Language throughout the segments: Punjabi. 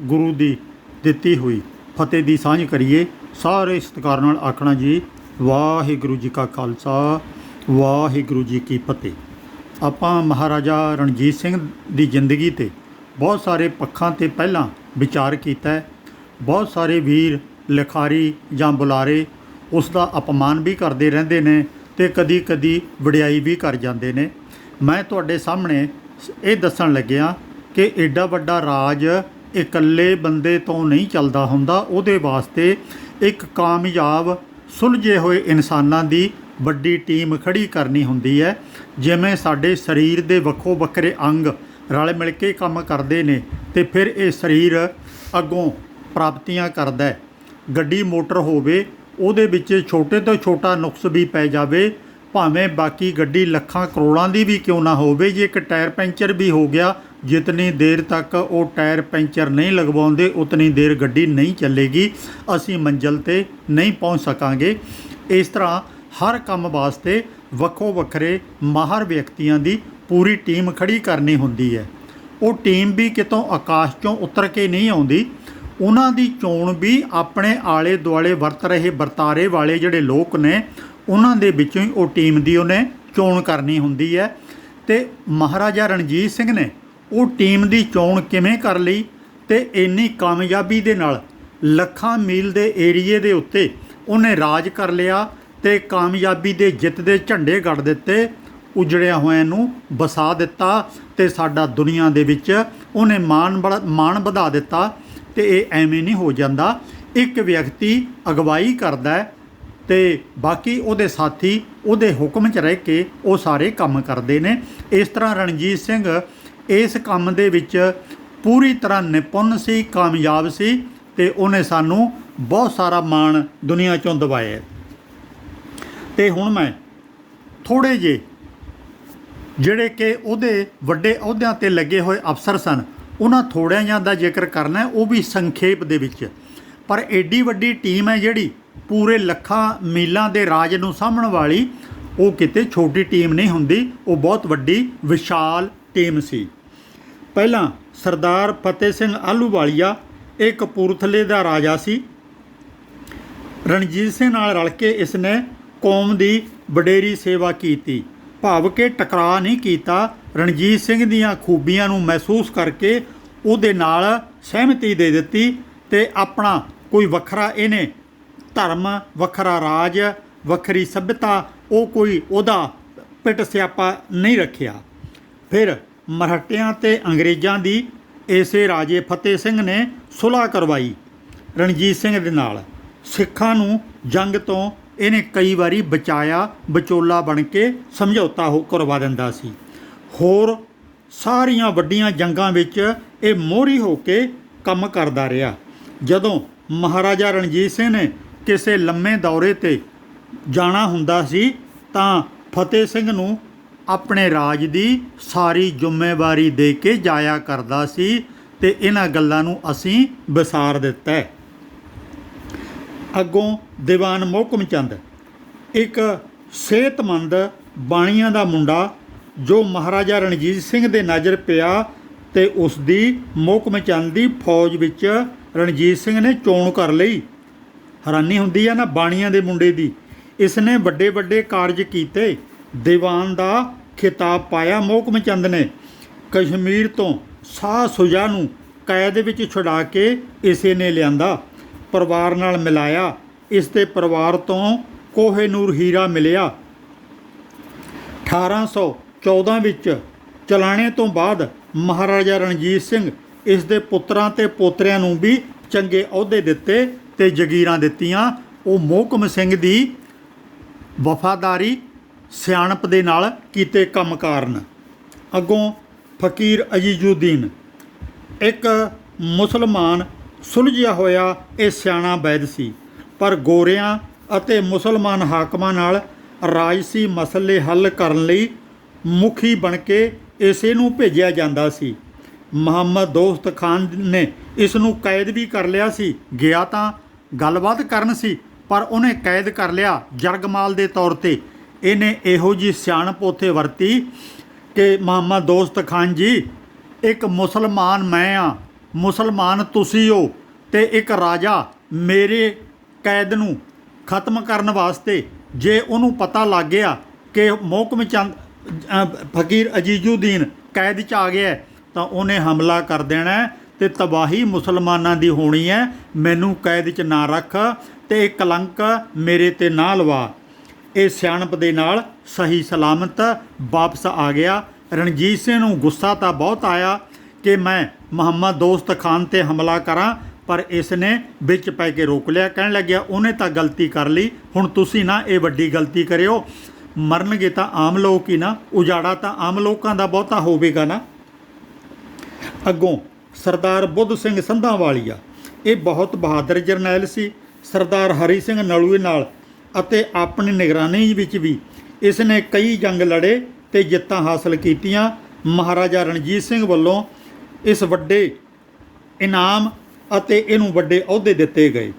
ਗੁਰੂ ਦੀ ਦਿੱਤੀ ਹੋਈ ਫਤਿਹ ਦੀ ਸਾਂਝ ਕਰੀਏ। ਸਾਰੇ ਸਤਿਕਾਰ ਨਾਲ ਆਖਣਾ ਜੀ, ਵਾਹਿਗੁਰੂ ਜੀ ਕਾ ਖਾਲਸਾ, ਵਾਹਿਗੁਰੂ ਜੀ ਕੀ ਫਤਿਹ। ਆਪਾਂ ਮਹਾਰਾਜਾ ਰਣਜੀਤ ਸਿੰਘ ਦੀ ਜ਼ਿੰਦਗੀ ਤੇ ਬਹੁਤ ਸਾਰੇ ਪੱਖਾਂ ਤੇ ਪਹਿਲਾਂ ਵਿਚਾਰ ਕੀਤਾ ਹੈ। ਬਹੁਤ ਸਾਰੇ ਵੀਰ, ਲਿਖਾਰੀ ਜਾਂ ਬੁਲਾਰੇ ਉਸ ਦਾ ਅਪਮਾਨ ਵੀ ਕਰਦੇ ਰਹਿੰਦੇ ਨੇ ਤੇ ਕਦੀ-ਕਦੀ ਵਡਿਆਈ ਵੀ ਕਰ ਜਾਂਦੇ ਨੇ। ਮੈਂ ਤੁਹਾਡੇ ਸਾਹਮਣੇ ਸ- ਇਹ ਦੱਸਣ ਲੱਗਿਆ ਕਿ ਐਡਾ ਵੱਡਾ ਰਾਜ ਇਕੱਲੇ ਬੰਦੇ ਤੋਂ ਨਹੀਂ ਚੱਲਦਾ ਹੁੰਦਾ, ਉਹਦੇ ਵਾਸਤੇ ਇੱਕ ਕਾਮਯਾਬ, ਸੁਲਝੇ ਹੋਏ ਇਨਸਾਨਾਂ ਦੀ ਵੱਡੀ ਟੀਮ ਖੜੀ ਕਰਨੀ ਹੁੰਦੀ ਹੈ। ਜਿਵੇਂ ਸਾਡੇ ਸਰੀਰ ਦੇ ਵੱਖੋ ਵੱਖਰੇ ਅੰਗ ਰਲ ਮਿਲ ਕੇ ਕੰਮ ਕਰਦੇ ਨੇ ਤੇ ਫਿਰ ਇਹ ਸਰੀਰ ਅੱਗੋਂ ਪ੍ਰਾਪਤੀਆਂ ਕਰਦਾ ਹੈ। ਗੱਡੀ, ਮੋਟਰ ਹੋਵੇ, ਉਹਦੇ ਵਿੱਚ ਛੋਟੇ ਤੋਂ ਛੋਟਾ ਨੁਕਸ ਵੀ ਪੈ ਜਾਵੇ, ਭਾਵੇਂ ਬਾਕੀ ਗੱਡੀ ਲੱਖਾਂ ਕਰੋੜਾਂ ਦੀ ਵੀ ਕਿਉਂ ਨਾ ਹੋਵੇ, ਜੇ ਇੱਕ ਟਾਇਰ ਪੈਂਚਰ ਵੀ ਹੋ ਗਿਆ ਜਿਤਨੀ ਦੇਰ ਤੱਕ ਉਹ ਟਾਇਰ ਪੈਂਚਰ ਨਹੀਂ ਲਗਵਾਉਂਦੇ, ਉਤਨੀ ਦੇਰ ਗੱਡੀ ਨਹੀਂ ਚੱਲੇਗੀ। ਅਸੀਂ ਮੰਜ਼ਲ ਤੇ ਨਹੀਂ ਪਹੁੰਚ ਸਕਾਂਗੇ। ਇਸ ਤਰ੍ਹਾਂ ਹਰ ਕੰਮ ਵਾਸਤੇ ਵੱਖੋ ਵੱਖਰੇ ਮਾਹਰ ਵਿਅਕਤੀਆਂ ਦੀ ਪੂਰੀ ਟੀਮ ਖੜੀ ਕਰਨੀ ਹੁੰਦੀ ਹੈ। ਉਹ ਟੀਮ ਵੀ ਕਿਤੋਂ ਆਕਾਸ਼ ਚੋਂ ਉਤਰ ਕੇ ਨਹੀਂ ਆਉਂਦੀ। ਉਹਨਾਂ ਦੀ ਚੋਣ ਵੀ ਆਪਣੇ ਆਲੇ ਦੁਆਲੇ ਵਰਤ ਰਹੇ ਵਰਤਾਰੇ ਵਾਲੇ ਜਿਹੜੇ ਲੋਕ ਨੇ, ਉਹਨਾਂ ਦੇ ਵਿੱਚੋਂ ਹੀ ਉਹ ਟੀਮ ਦੀ ਉਹਨੇ ਚੋਣ ਕਰਨੀ ਹੁੰਦੀ ਹੈ। ਤੇ ਮਹਾਰਾਜਾ ਰਣਜੀਤ ਸਿੰਘ ਨੇ ਉਹ ਟੀਮ ਦੀ ਚੋਣ ਕਿਵੇਂ ਕਰ ਲਈ ਤੇ ਇੰਨੀ ਕਾਮਯਾਬੀ ਦੇ ਨਾਲ ਲੱਖਾਂ ਮੀਲ ਦੇ ਏਰੀਏ ਦੇ ਉੱਤੇ ਉਹਨੇ ਰਾਜ ਕਰ ਲਿਆ ਤੇ ਕਾਮਯਾਬੀ ਦੇ ਜਿੱਤ ਦੇ ਝੰਡੇ ਗੱਡ ਦਿੱਤੇ, ਉਜੜਿਆ ਹੋਇਆਂ ਨੂੰ ਵਸਾ ਦਿੱਤਾ ਤੇ ਸਾਡਾ ਦੁਨੀਆ ਦੇ ਵਿੱਚ ਉਹਨੇ ਮਾਣ ਬੜਾ, ਮਾਣ ਵਧਾ ਦਿੱਤਾ ਤੇ ਇਹ ਐਵੇਂ ਨਹੀਂ ਹੋ ਜਾਂਦਾ। ਇੱਕ ਵਿਅਕਤੀ ਅਗਵਾਈ ਕਰਦਾ ਹੈ ਤੇ ਬਾਕੀ ਉਹਦੇ ਸਾਥੀ ਉਹਦੇ ਹੁਕਮ 'ਚ ਰਹਿ ਕੇ ਉਹ ਸਾਰੇ ਕੰਮ ਕਰਦੇ ਨੇ। ਇਸ ਤਰ੍ਹਾਂ ਰਣਜੀਤ ਸਿੰਘ ਇਸ ਕੰਮ ਦੇ ਵਿੱਚ ਪੂਰੀ ਤਰ੍ਹਾਂ ਨਿਪੁੰਨ ਸੀ, ਕਾਮਯਾਬ ਸੀ ਤੇ ਉਹਨੇ ਸਾਨੂੰ ਬਹੁਤ ਸਾਰਾ ਮਾਣ ਦੁਨੀਆ 'ਚੋਂ ਦਿਵਾਇਆ ਹੈ। ਤੇ ਹੁਣ ਮੈਂ ਥੋੜੇ ਜੇ ਜਿਹੜੇ ਕਿ ਉਹਦੇ ਵੱਡੇ ਅਹੁਦਿਆਂ ਤੇ ਲੱਗੇ ਹੋਏ ਅਫਸਰ ਸਨ, ਉਹਨਾਂ ਥੋੜਿਆਂ ਜਿਹਾ ਦਾ ਜ਼ਿਕਰ ਕਰਨਾ ਉਹ ਵੀ ਸੰਖੇਪ ਦੇ ਵਿੱਚ ਪਰ ਐਡੀ ਵੱਡੀ ਟੀਮ ਹੈ ਜਿਹੜੀ ਪੂਰੇ ਲੱਖਾਂ ਮੀਲਾਂ ਦੇ ਰਾਜ ਨੂੰ ਸਾਂਭਣ ਵਾਲੀ, ਉਹ ਕਿਤੇ ਛੋਟੀ ਟੀਮ ਨਹੀਂ ਹੁੰਦੀ, ਉਹ ਬਹੁਤ ਵੱਡੀ, ਵਿਸ਼ਾਲ ਟੀਮ ਸੀ ਪਹਿਲਾਂ ਸਰਦਾਰ ਫਤਿਹ ਸਿੰਘ ਆਲੂਵਾਲੀਆ ਇਹ ਕਪੂਰਥਲੇ ਦਾ ਰਾਜਾ ਸੀ। ਰਣਜੀਤ ਸਿੰਘ ਨਾਲ ਰਲ ਕੇ ਇਸ ਨੇ ਕੌਮ ਦੀ ਵਡੇਰੀ ਸੇਵਾ ਕੀਤੀ। ਭਾਵ ਕਿ ਟਕਰਾਅ ਨਹੀਂ ਕੀਤਾ, ਰਣਜੀਤ ਸਿੰਘ ਦੀਆਂ ਖੂਬੀਆਂ ਨੂੰ ਮਹਿਸੂਸ ਕਰਕੇ ਉਹਦੇ ਨਾਲ ਸਹਿਮਤੀ ਦੇ ਦਿੱਤੀ ਤੇ ਆਪਣਾ ਕੋਈ ਵੱਖਰਾ ਇਹਨੇ ਧਰਮ, ਵੱਖਰਾ ਰਾਜ, ਵੱਖਰੀ ਸਭਿਅਤਾ, ਉਹ ਕੋਈ ਉਹਦਾ ਪਿੱਟ ਸਿਆਪਾ ਨਹੀਂ ਰੱਖਿਆ। ਫਿਰ ਮਰਾਠਿਆਂ ਤੇ ਅੰਗਰੇਜ਼ਾਂ ਦੀ ਇਸੇ ਰਾਜੇ ਫਤਿਹ ਸਿੰਘ ਨੇ ਸੁਲ੍ਹਾ ਕਰਵਾਈ ਰਣਜੀਤ ਸਿੰਘ ਦੇ ਨਾਲ। ਸਿੱਖਾਂ ਨੂੰ ਜੰਗ ਤੋਂ ਇਹਨੇ ਕਈ ਵਾਰੀ ਬਚਾਇਆ, ਵਿਚੋਲਾ ਬਣ ਕੇ ਸਮਝੌਤਾ ਹੋ ਕਰਵਾ ਦਿੰਦਾ ਸੀ। ਹੋਰ ਸਾਰੀਆਂ ਵੱਡੀਆਂ ਜੰਗਾਂ ਵਿੱਚ ਇਹ ਮੋਹਰੀ ਹੋ ਕੇ ਕੰਮ ਕਰਦਾ ਰਿਹਾ। ਜਦੋਂ ਮਹਾਰਾਜਾ ਰਣਜੀਤ ਸਿੰਘ ਨੇ ਕਿਸੇ ਲੰਮੇ ਦੌਰੇ ਤੇ ਜਾਣਾ ਹੁੰਦਾ ਸੀ ਤਾਂ ਫਤਿਹ ਸਿੰਘ ਨੂੰ ਆਪਣੇ ਰਾਜ ਦੀ ਸਾਰੀ ਜ਼ਿੰਮੇਵਾਰੀ ਦੇ ਕੇ ਜਾਇਆ ਕਰਦਾ ਸੀ ਤੇ ਇਹਨਾਂ ਗੱਲਾਂ ਨੂੰ ਅਸੀਂ ਵਿਸਾਰ ਦਿੱਤਾ ਹੈ। ਅੱਗੋਂ ਦੀਵਾਨ ਮੋਹਕਮ ਚੰਦ, ਇੱਕ ਸਿਹਤਮੰਦ ਬਾਣੀਆਂ ਦਾ ਮੁੰਡਾ ਜੋ ਮਹਾਰਾਜਾ ਰਣਜੀਤ ਸਿੰਘ ਦੇ ਨਜ਼ਰ ਪਿਆ ਤੇ ਉਸ ਦੀ ਮੋਹਕਮ ਚੰਦ ਦੀ ਫੌਜ ਵਿੱਚ ਰਣਜੀਤ ਸਿੰਘ ਨੇ ਚੋਣ ਕਰ ਲਈ। ਹੈਰਾਨੀ ਹੁੰਦੀ ਆ ਨਾ ਬਾਣੀਆਂ ਦੇ ਮੁੰਡੇ ਦੀ। ਇਸ ਨੇ ਵੱਡੇ ਵੱਡੇ ਕਾਰਜ ਕੀਤੇ। ਦੀਵਾਨ ਦਾ ਖਿਤਾਬ ਪਾਇਆ ਮੋਹਕਮ ਚੰਦ ਨੇ। ਕਸ਼ਮੀਰ ਤੋਂ ਸਾਹ ਸੁਜਾ ਨੂੰ ਕੈਦ ਵਿੱਚ ਛੁਡਾ ਕੇ ਇਸੇ ਨੇ ਲਿਆਂਦਾ। ਪਰਿਵਾਰ ਨਾਲ ਮਿਲਾਇਆ। ਇਸ ਦੇ ਪਰਿਵਾਰ ਤੋਂ ਕੋਹੇਨੂਰ ਹੀਰਾ ਮਿਲਿਆ। 1814 ਵਿੱਚ ਚਲਾਣੇ ਤੋਂ ਬਾਅਦ ਮਹਾਰਾਜਾ ਰਣਜੀਤ ਸਿੰਘ ਇਸ ਦੇ ਪੁੱਤਰਾਂ ਤੇ ਪੋਤਰਿਆਂ ਨੂੰ ਵੀ ਚੰਗੇ ਅਹੁਦੇ ਦਿੱਤੇ ਤੇ ਜਗੀਰਾਂ ਦਿੱਤੀਆਂ। ਉਹ ਮੋਹਕਮ ਸਿੰਘ ਦੀ ਵਫਾਦਾਰੀ ਸਿਆਣਪ ਦੇ ਨਾਲ ਕੀਤੇ ਕੰਮ ਕਾਰਨ। ਅੱਗੋਂ ਫਕੀਰ ਅਜੀਜ਼ੁਦੀਨ, ਇੱਕ ਮੁਸਲਮਾਨ ਸੁਲਝਿਆ ਹੋਇਆ ਇਹ ਸਿਆਣਾ ਵੈਦ ਸੀ, ਪਰ ਗੋਰਿਆਂ ਅਤੇ ਮੁਸਲਮਾਨ ਹਾਕਮਾਂ ਨਾਲ ਰਾਜਸੀ ਮਸਲੇ ਹੱਲ ਕਰਨ ਲਈ ਮੁਖੀ ਬਣ ਕੇ ਇਸੇ ਨੂੰ ਭੇਜਿਆ ਜਾਂਦਾ ਸੀ। ਮੁਹੰਮਦ ਦੋਸਤ ਖਾਨ ਨੇ ਇਸ ਨੂੰ ਕੈਦ ਵੀ ਕਰ ਲਿਆ ਸੀ, ਗਿਆ ਤਾਂ ਗੱਲਬਾਤ ਕਰਨ ਸੀ, ਪਰ ਉਹਨੇ ਕੈਦ ਕਰ ਲਿਆ ਜਰਗਮਾਲ ਦੇ ਤੌਰ ਤੇ। ਇਹਨੇ ਇਹੋ ਜੀ ਸਿਆਣਪ ਉੱਥੇ ਵਰਤੀ ਕਿ ਮੁਹੰਮਦ ਦੋਸਤ ਖਾਨ ਜੀ, ਇੱਕ ਮੁਸਲਮਾਨ ਮੈਂ ਆ, ਮੁਸਲਮਾਨ ਤੁਸੀਂ ਹੋ ਤੇ ਇੱਕ ਰਾਜਾ ਮੇਰੇ ਕੈਦ ਨੂੰ ਖਤਮ ਕਰਨ ਵਾਸਤੇ ਜੇ ਉਹਨੂੰ ਪਤਾ ਲੱਗ ਗਿਆ ਕਿ ਮੋਹਕਮ ਚੰਦ ਫਕੀਰ ਅਜੀਜੂਦੀਨ ਕੈਦ 'ਚ ਆ ਗਿਆ, ਤਾਂ ਉਹਨੇ ਹਮਲਾ ਕਰ ਦੇਣਾ ਹੈ ਤੇ ਤਬਾਹੀ ਮੁਸਲਮਾਨਾਂ ਦੀ ਹੋਣੀ ਹੈ। ਮੈਨੂੰ ਕੈਦ 'ਚ ਨਾ ਰੱਖ ਤੇ ਕਲੰਕ ਮੇਰੇ ਤੇ ਨਾ ਲਵਾ। ਇਹ ਸਿਆਣਪ ਦੇ ਨਾਲ ਸਹੀ ਸਲਾਮਤ ਵਾਪਸ ਆ ਗਿਆ। ਰਣਜੀਤ ਸਿੰਘ ਨੂੰ ਗੁੱਸਾ ਤਾਂ ਬਹੁਤ ਆਇਆ ਕਿ ਮੈਂ ਮੁਹੰਮਦ ਦੋਸਤ ਖਾਨ ਤੇ ਹਮਲਾ ਕਰਾਂ, ਪਰ ਇਸ ਨੇ ਵਿੱਚ ਪੈ ਕੇ ਰੋਕ ਲਿਆ। ਕਹਿਣ ਲੱਗਿਆ, ਉਹਨੇ ਤਾਂ ਗਲਤੀ ਕਰ ਲਈ। ਹੁਣ ਤੁਸੀਂ ਨਾ ਇਹ ਵੱਡੀ ਗਲਤੀ ਕਰਿਓ। ਮਰਨਗੇ ਤਾਂ ਆਮ ਲੋਕ ਹੀ ਨਾ, ਉਜਾੜਾ ਤਾਂ ਆਮ ਲੋਕਾਂ ਦਾ ਬਹੁਤਾ ਹੋਵੇਗਾ ਨਾ। ਅੱਗੋਂ ਸਰਦਾਰ ਬੁੱਧ ਸਿੰਘ ਸੰਧਾਂ ਵਾਲੀਆ ਇਹ ਬਹੁਤ ਬਹਾਦਰ ਜਰਨੈਲ ਸੀ। ਸਰਦਾਰ ਹਰੀ ਸਿੰਘ ਨਲੂਏ ਨਾਲ ਅਤੇ ਆਪਣੀ ਨਿਗਰਾਨੀ ਵਿੱਚ ਵੀ ਇਸ ਨੇ ਕਈ ਜੰਗ ਲੜੇ ਤੇ ਜਿੱਤਾਂ ਹਾਸਲ ਕੀਤੀਆਂ। ਮਹਾਰਾਜਾ ਰਣਜੀਤ ਸਿੰਘ ਵੱਲੋਂ ਇਸ ਵੱਡੇ ਇਨਾਮ ਅਤੇ ਇਹਨੂੰ ਵੱਡੇ ਅਹੁਦੇ ਦਿੱਤੇ ਗਏ।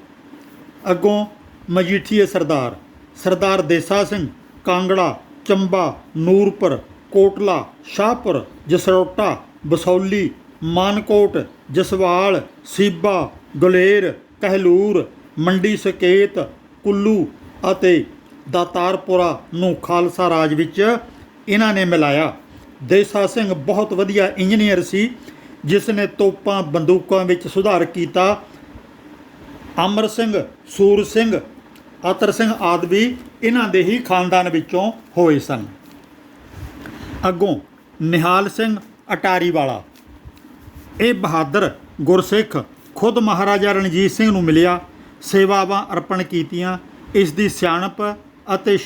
ਅੱਗੋਂ ਮਜੀਠੀਏ ਸਰਦਾਰ ਸਰਦਾਰ ਦੇਸਾ ਸਿੰਘ, ਕਾਂਗੜਾ, ਚੰਬਾ, ਨੂਰਪੁਰ, ਕੋਟਲਾ, ਸ਼ਾਹਪੁਰ, ਜਸਰੋਟਾ, ਬਸੌਲੀ, ਮਾਨਕੋਟ, ਜਸਵਾਲ, ਸੀਬਾ, ਗੁਲੇਰ, ਕਹਿਲੂਰ, ਮੰਡੀ ਸਕੇਤ, ਕੁੱਲੂ ਅਤੇ ਦਾਤਾਰਪੁਰਾ ਨੂੰ ਖਾਲਸਾ ਰਾਜ ਵਿੱਚ ਇਹਨਾਂ ਨੇ ਮਿਲਾਇਆ। ਦੇਸਾ ਸਿੰਘ ਬਹੁਤ ਵਧੀਆ ਇੰਜੀਨੀਅਰ ਸੀ, ਜਿਸ ਨੇ ਤੋਪਾਂ ਬੰਦੂਕਾਂ ਵਿੱਚ ਸੁਧਾਰ ਕੀਤਾ। ਅਮਰ ਸਿੰਘ, ਸੂਰ ਸਿੰਘ, ਅਤਰ ਸਿੰਘ ਆਦਿ ਵੀ ਇਹਨਾਂ ਦੇ ਹੀ ਖਾਨਦਾਨ ਵਿੱਚੋਂ ਹੋਏ ਸਨ। ਅੱਗੋਂ ਨਿਹਾਲ ਸਿੰਘ ਅਟਾਰੀ ਵਾਲਾ ਇਹ ਬਹਾਦਰ ਗੁਰਸਿੱਖ ਖੁਦ ਮਹਾਰਾਜਾ ਰਣਜੀਤ ਸਿੰਘ ਨੂੰ ਮਿਲਿਆ, ਸੇਵਾਵਾਂ ਅਰਪਣ ਕੀਤੀਆਂ ਇਸ ਦੀ ਸਿਆਣਪ ਅਤੇ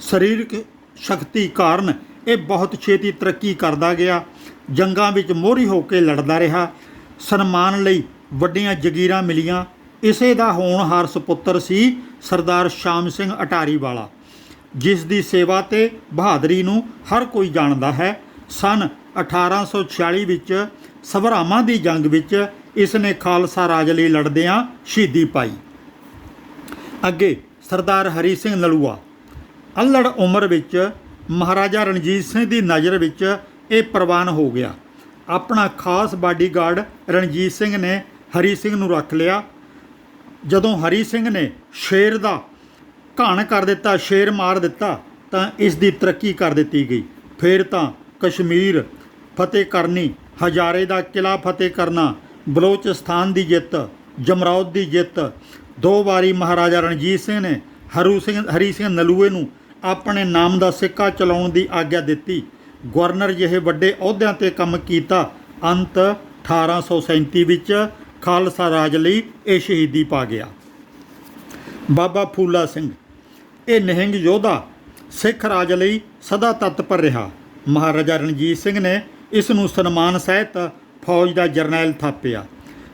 ਸਰੀਰਕ ਸ਼ਕਤੀ ਕਾਰਨ ਇਹ ਬਹੁਤ ਛੇਤੀ ਤਰੱਕੀ ਕਰਦਾ ਗਿਆ। ਜੰਗਾਂ ਵਿੱਚ ਮੋਹਰੀ ਹੋ ਕੇ ਲੜਦਾ ਰਿਹਾ। ਸਨਮਾਨ ਲਈ ਵੱਡੀਆਂ ਜਗੀਰਾਂ ਮਿਲੀਆਂ। ਇਸੇ ਦਾ ਹੋਣਹਾਰ ਸੁਪੁੱਤਰ ਸੀ ਸਰਦਾਰ ਸ਼ਾਮ ਸਿੰਘ ਅਟਾਰੀ ਵਾਲਾ। ਜਿਸ ਦੀ ਸੇਵਾ ਤੇ ਬਹਾਦਰੀ ਨੂੰ ਹਰ ਕੋਈ ਜਾਣਦਾ ਹੈ। ਸਨ 1846 ਵਿੱਚ ਸਭਰਾਵਾਂ ਦੀ ਜੰਗ ਵਿੱਚ ਇਸ ਨੇ ਖਾਲਸਾ ਰਾਜ ਲਈ ਲੜਦਿਆਂ ਸ਼ਹੀਦੀ ਪਾਈ। ਅੱਗੇ ਸਰਦਾਰ ਹਰੀ ਸਿੰਘ ਲਲੂਆ ਅਲੜ ਉਮਰ ਵਿੱਚ ਮਹਾਰਾਜਾ ਰਣਜੀਤ ਸਿੰਘ ਦੀ ਨਜ਼ਰ ਵਿੱਚ ਇਹ ਪ੍ਰਵਾਨ ਹੋ ਗਿਆ। ਆਪਣਾ ਖਾਸ ਬਾਡੀਗਾਰਡ ਰਣਜੀਤ ਸਿੰਘ ਨੇ ਹਰੀ ਸਿੰਘ ਨੂੰ ਰੱਖ ਲਿਆ। ਜਦੋਂ ਹਰੀ ਸਿੰਘ ਨੇ ਸ਼ੇਰ ਦਾ ਘਾਣ ਕਰ ਦਿੱਤਾ, ਸ਼ੇਰ ਮਾਰ ਦਿੱਤਾ, ਤਾਂ ਇਸ ਦੀ ਤਰੱਕੀ ਕਰ ਦਿੱਤੀ ਗਈ। ਫਿਰ ਤਾਂ ਕਸ਼ਮੀਰ ਫਤਿਹ ਕਰਨੀ, ਹਜ਼ਾਰੇ ਦਾ ਕਿਲਾ ਫਤਿਹ ਕਰਨਾ, ਬਲੋਚਿਸਤਾਨ ਦੀ ਜਿੱਤ ਜਮਰੌਦ ਦੀ ਜਿੱਤ ਦੋ ਵਾਰੀ ਮਹਾਰਾਜਾ ਰਣਜੀਤ ਸਿੰਘ ਨੇ ਹਰੂ ਸਿੰਘ, ਹਰੀ ਸਿੰਘ ਨਲੂਏ ਨੂੰ ਆਪਣੇ ਨਾਮ ਦਾ ਸਿੱਕਾ ਚਲਾਉਣ ਦੀ ਆਗਿਆ ਦਿੱਤੀ। ਗਵਰਨਰ ਜਿਹੇ ਵੱਡੇ ਅਹੁਦਿਆਂ ਤੇ ਕੰਮ ਕੀਤਾ, ਅੰਤ 1837 ਵਿੱਚ ਖਾਲਸਾ ਰਾਜ ਲਈ ਇਹ ਸ਼ਹੀਦੀ ਪਾ ਗਿਆ। ਬਾਬਾ ਫੂਲਾ ਸਿੰਘ, ਇਹ ਨਿਹੰਗ ਯੋਧਾ ਸਿੱਖ ਰਾਜ ਲਈ ਸਦਾ ਤਤਪਰ ਰਿਹਾ। ਮਹਾਰਾਜਾ ਰਣਜੀਤ ਸਿੰਘ ਨੇ ਇਸ ਨੂੰ ਸਨਮਾਨ ਸਹਿਤ ਫੌਜ ਦਾ ਜਰਨੈਲ ਥਾਪਿਆ।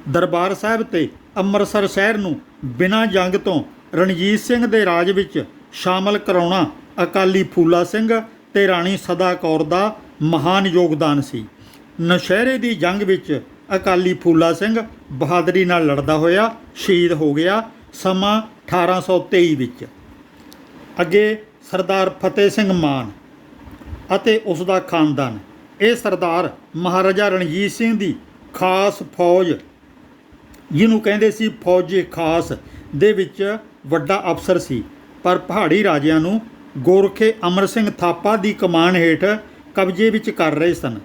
ਦਰਬਾਰ ਸਾਹਿਬ ਤੇ ਅੰਮ੍ਰਿਤਸਰ ਸ਼ਹਿਰ ਨੂੰ ਬਿਨਾਂ ਜੰਗ ਤੋਂ ਰਣਜੀਤ ਸਿੰਘ ਦੇ ਰਾਜ ਵਿੱਚ ਸ਼ਾਮਲ ਕਰਾਉਣਾ ਅਕਾਲੀ ਫੂਲਾ ਸਿੰਘ ਤੇ ਰਾਣੀ ਸਦਾ ਕੌਰ ਦਾ ਮਹਾਨ ਯੋਗਦਾਨ ਸੀ। ਨਸ਼ਹਿਰੇ ਦੀ ਜੰਗ ਵਿੱਚ ਅਕਾਲੀ ਫੂਲਾ ਸਿੰਘ ਬਹਾਦਰੀ ਨਾਲ ਲੜਦਾ ਹੋਇਆ, ਸ਼ਹੀਦ ਹੋ ਗਿਆ ਸਮਾਂ 1823 ਵਿੱਚ। ਅੱਗੇ ਸਰਦਾਰ ਫਤਿਹ ਸਿੰਘ ਮਾਨ ਅਤੇ ਉਸ ਦਾ ਖਾਨਦਾਨ। ਇਹ ਸਰਦਾਰ ਮਹਾਰਾਜਾ ਰਣਜੀਤ ਸਿੰਘ ਦੀ ਖਾਸ ਫੌਜ ਜਿਹਨੂੰ ਕਹਿੰਦੇ ਸੀ ਫੌਜੀ ਖਾਸ, ਦੇ ਵਿੱਚ ਵੱਡਾ ਅਫਸਰ ਸੀ। ਪਰ ਪਹਾੜੀ ਰਾਜਿਆਂ ਨੂੰ ਗੋਰਖੇ ਅਮਰ ਸਿੰਘ ਥਾਪਾ ਦੀ ਕਮਾਨ ਹੇਠ ਕਬਜ਼ੇ ਵਿੱਚ ਕਰ ਰਹੇ ਸਨ।